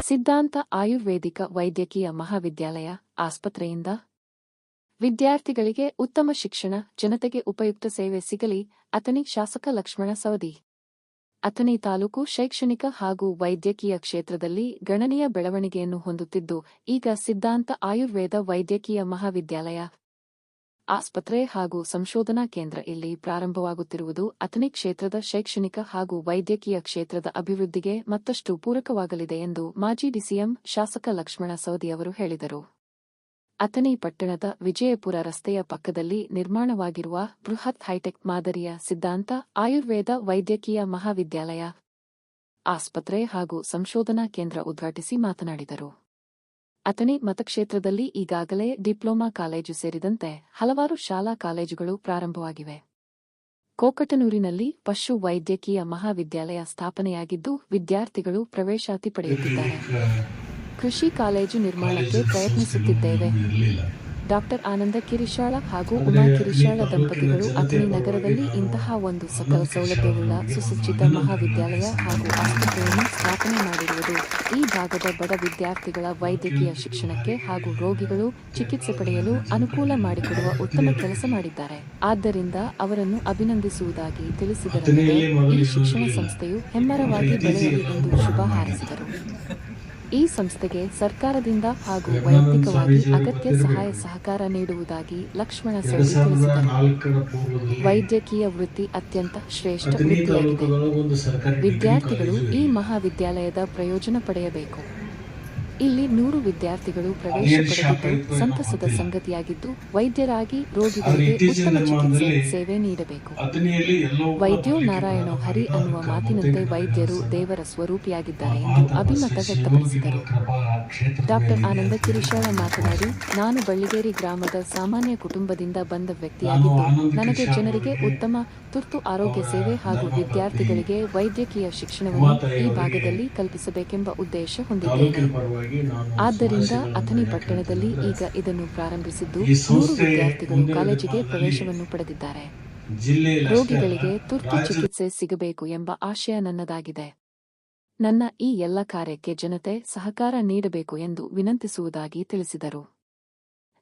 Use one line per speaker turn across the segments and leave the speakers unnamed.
ಸಿದ್ಧಾಂತ ಆಯುರ್ವೇದಿಕ ವೈದ್ಯಕೀಯ ಮಹಾವಿದ್ಯಾಲಯ ಆಸ್ಪತ್ರೆಯಿಂದ. ವಿದ್ಯಾರ್ಥಿಗಳಿಗೆ ಉತ್ತಮ ಶಿಕ್ಷಣ, ಜನತೆಗೆ ಉಪಯುಕ್ತ ಸೇವೆ ಸಿಗಲಿ ಅತನಿ ಶಾಸಕ ಲಕ್ಷ್ಮಣ ಸವದಿ. ಅಥಣಿ ತಾಲೂಕು ಶೈಕ್ಷಣಿಕ ಹಾಗೂ ವೈದ್ಯಕೀಯ ಕ್ಷೇತ್ರದಲ್ಲಿ ಗಣನೀಯ ಬೆಳವಣಿಗೆಯನ್ನು ಹೊಂದುತ್ತಿದ್ದು, ಈಗ ಸಿದ್ಧಾಂತ ಆಯುರ್ವೇದ ವೈದ್ಯಕೀಯ ಮಹಾವಿದ್ಯಾಲಯ ಆಸ್ಪತ್ರೆ ಹಾಗೂ ಸಂಶೋಧನಾ ಕೇಂದ್ರ ಇಲ್ಲಿ ಪ್ರಾರಂಭವಾಗುತ್ತಿರುವುದು ಅಥಣಿ ಕ್ಷೇತ್ರದ ಶೈಕ್ಷಣಿಕ ಹಾಗೂ ವೈದ್ಯಕೀಯ ಕ್ಷೇತ್ರದ ಅಭಿವೃದ್ಧಿಗೆ ಮತ್ತಷ್ಟು ಪೂರಕವಾಗಲಿದೆ ಎಂದು ಮಾಜಿ ಡಿಸಿಎಂ ಶಾಸಕ ಲಕ್ಷ್ಮಣ ಸವದಿ ಅವರು ಹೇಳಿದರು. ಅಥಣಿ ಪಟ್ಟಣದ ವಿಜಯಪುರ ರಸ್ತೆಯ ಪಕ್ಕದಲ್ಲಿ ನಿರ್ಮಾಣವಾಗಿರುವ ಬೃಹತ್ ಹೈಟೆಕ್ ಮಾದರಿಯ ಸಿದ್ಧಾಂತ ಆಯುರ್ವೇದ ವೈದ್ಯಕೀಯ ಮಹಾವಿದ್ಯಾಲಯ ಆಸ್ಪತ್ರೆ ಹಾಗೂ ಸಂಶೋಧನಾ ಕೇಂದ್ರ ಉದ್ಘಾಟಿಸಿ ಮಾತನಾಡಿದರು. ಅಥಣಿ ಮತಕ್ಷೇತ್ರದಲ್ಲಿ ಈಗಾಗಲೇ ಡಿಪ್ಲೊಮಾ ಕಾಲೇಜು ಸೇರಿದಂತೆ ಹಲವಾರು ಶಾಲಾ ಕಾಲೇಜುಗಳು ಪ್ರಾರಂಭವಾಗಿವೆ. ಕೋಕಟನೂರಿನಲ್ಲಿ ಪಶು ವೈದ್ಯಕೀಯ ಮಹಾವಿದ್ಯಾಲಯ ಸ್ಥಾಪನೆಯಾಗಿದ್ದು, ವಿದ್ಯಾರ್ಥಿಗಳು ಪ್ರವೇಶಾತಿ ಪಡೆಯುತ್ತಿದ್ದಾರೆ. ಕೃಷಿ ಕಾಲೇಜು ನಿರ್ಮಾಣಕ್ಕೆ ಪ್ರಯತ್ನಿಸುತ್ತಿದ್ದೇವೆ. ಡಾಕ್ಟರ್ ಆನಂದ ಕಿರಿಶಾಳ ಹಾಗೂ ಉಮಾ ಕಿರಿಶಾಳ ದಂಪತಿಗಳು ಅಥಣಿ ನಗರದಲ್ಲಿ ಇಂತಹ ಒಂದು ಸಕಲ ಸೌಲಭ್ಯವುಳ್ಳ ಸುಸಜ್ಜಿತ ಮಹಾವಿದ್ಯಾಲಯ ಹಾಗೂ ಆಸ್ಪತ್ರೆಯನ್ನು ಸ್ಥಾಪನೆ ಮಾಡಿರುವುದು ಈ ಭಾಗದ ಬಡ ವಿದ್ಯಾರ್ಥಿಗಳ ವೈದ್ಯಕೀಯ ಶಿಕ್ಷಣಕ್ಕೆ ಹಾಗೂ ರೋಗಿಗಳು ಚಿಕಿತ್ಸೆ ಪಡೆಯಲು ಅನುಕೂಲ ಮಾಡಿಕೊಡುವ ಉತ್ತಮ ಕೆಲಸ ಮಾಡಿದ್ದಾರೆ. ಆದ್ದರಿಂದ ಅವರನ್ನು ಅಭಿನಂದಿಸುವುದಾಗಿ ತಿಳಿಸಿದರೆ ಈ ಶಿಕ್ಷಣ ಸಂಸ್ಥೆಯು ಹೆಮ್ಮರವಾಗಿ ಬೆಳೆಯಲಿ ಎಂದು ಶುಭ ಹಾರೈಸಿದರು. ಈ ಸಂಸ್ಥೆಗೆ ಸರ್ಕಾರದಿಂದ ಹಾಗೂ ವೈಯಕ್ತಿಕವಾಗಿ ಅಗತ್ಯ ಸಹಾಯ ಸಹಕಾರ ನೀಡುವುದಾಗಿ ಲಕ್ಷ್ಮಣ ತಿಳಿಸಿದರು ವೈದ್ಯಕೀಯ ವೃತ್ತಿ ಅತ್ಯಂತ ಶ್ರೇಷ್ಠ ವೃತ್ತಿಯಾಗಿದೆ. ವಿದ್ಯಾರ್ಥಿಗಳು ಈ ಮಹಾವಿದ್ಯಾಲಯದ ಪ್ರಯೋಜನ ಪಡೆಯಬೇಕು. ಇಲ್ಲಿ ನೂರು ವಿದ್ಯಾರ್ಥಿಗಳು ಪ್ರವೇಶ ಪಡೆದಿದ್ದು ಸಂತಸದ ಸಂಗತಿಯಾಗಿದ್ದು ವೈದ್ಯರಾಗಿ ರೋಗಿಗಳಿಗೆ ಉತ್ತಮ ಚಿಕಿತ್ಸೆ ಸೇವೆ ನೀಡಬೇಕು. ವೈದ್ಯೋ ನಾರಾಯಣೋ ಹರಿ ಅನ್ನುವ ಮಾತಿನಂತೆ ವೈದ್ಯರು ದೇವರ ಸ್ವರೂಪಿಯಾಗಿದ್ದಾರೆ ಎಂದು ಅಭಿಮತ ವ್ಯಕ್ತಪಡಿಸಿದರು. ಡಾಕ್ಟರ್ ಆನಂದ ಕಿರಿಶಾಳ ಮಾತನಾಡಿ ನಾನು ಬಳ್ಳಿಗೇರಿ ಗ್ರಾಮದ ಸಾಮಾನ್ಯ ಕುಟುಂಬದಿಂದ ಬಂದ ವ್ಯಕ್ತಿಯಾಗಿದ್ದು ನನಗೆ ಜನರಿಗೆ ಉತ್ತಮ ತುರ್ತು ಆರೋಗ್ಯ ಸೇವೆ ಹಾಗೂ ವಿದ್ಯಾರ್ಥಿಗಳಿಗೆ ವೈದ್ಯಕೀಯ ಶಿಕ್ಷಣವನ್ನು ಈ ಭಾಗದಲ್ಲಿ ಕಲ್ಪಿಸಬೇಕೆಂಬ ಉದ್ದೇಶ ಹೊಂದಿದ್ದೇನೆ. ಆದ್ದರಿಂದ ಅಥಣಿ ಪಟ್ಟಣದಲ್ಲಿ ಈಗ ಇದನ್ನು ಪ್ರಾರಂಭಿಸಿದ್ದು ನೂರು ವಿದ್ಯಾರ್ಥಿಗಳು ಕಾಲೇಜಿಗೆ ಪ್ರವೇಶವನ್ನು ಪಡೆದಿದ್ದಾರೆ. ರೋಗಿಗಳಿಗೆ ತುರ್ತು ಚಿಕಿತ್ಸೆ ಸಿಗಬೇಕು ಎಂಬ ಆಶಯ ನನ್ನದಾಗಿದೆ. ನನ್ನ ಈ ಎಲ್ಲ ಕಾರ್ಯಕ್ಕೆ ಜನತೆ ಸಹಕಾರ ನೀಡಬೇಕು ಎಂದು ವಿನಂತಿಸುವುದಾಗಿ ತಿಳಿಸಿದರು.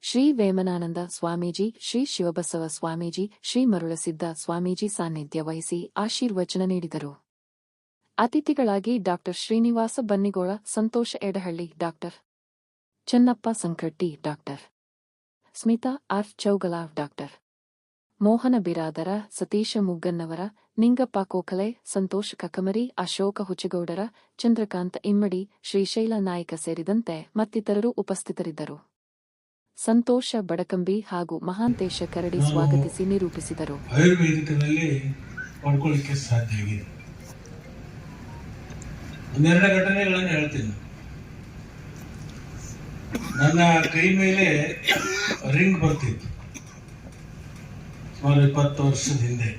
ಶ್ರೀ ವೇಮನಾನಂದ ಸ್ವಾಮೀಜಿ ಶ್ರೀ ಶಿವಬಸವ ಸ್ವಾಮೀಜಿ ಶ್ರೀ ಮರುಳಸಿದ್ದ ಸ್ವಾಮೀಜಿ ಸಾನ್ನಿಧ್ಯ ವಹಿಸಿ ಆಶೀರ್ವಚನ ನೀಡಿದರು. ಅತಿಥಿಗಳಾಗಿ doctor Srinivasa Bannigola, Santosha Edahalli doctor Channappa Sankatti doctor Smita, R. Chougalav doctor Mohana Biradar, Satisha Mugganavar, Ningappa Kokale Santosha Kakamari, Ashoka Huchagoudar Chandrakanta Immadi, Srishaila Nayaka ಸೇರಿದಂತೆ ಮತ್ತಿತರರು ಉಪಸ್ಥಿತರಿದ್ದರು. ಸಂತೋಷ ಬಡಕಂಬಿ ಹಾಗೂ ಮಹಾಂತೇಶ ಕರಡಿ ಸ್ವಾಗತಿಸಿ ನಿರೂಪಿಸಿದರು.
ಆಯುರ್ವೇದಿಕದಲ್ಲಿ ಪಡ್ಕೊಳ್ಳಿಕ್ಕೆ ಸಾಧ್ಯ ಆಗಿದೆ. ಒಂದೆರಡು ಘಟನೆಗಳನ್ನು ಹೇಳ್ತೀನಿ. ನನ್ನ ಕೈ ಮೇಲೆ ರಿಂಗ್ ಬರ್ತಿತ್ತು. ಸುಮಾರು ಇಪ್ಪತ್ತು ವರ್ಷದ ಹಿಂದೆ.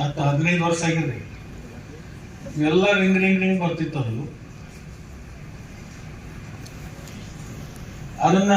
ಹತ್ತು ಹದಿನೈದು ವರ್ಷ ಆಗಿದೆ. ಎಲ್ಲ ರಿಂಗ್ ರಿಂಗ್ ರಿಂಗ್ ಬರ್ತಿತ್ತು ಅದು. ಅದನ್ನ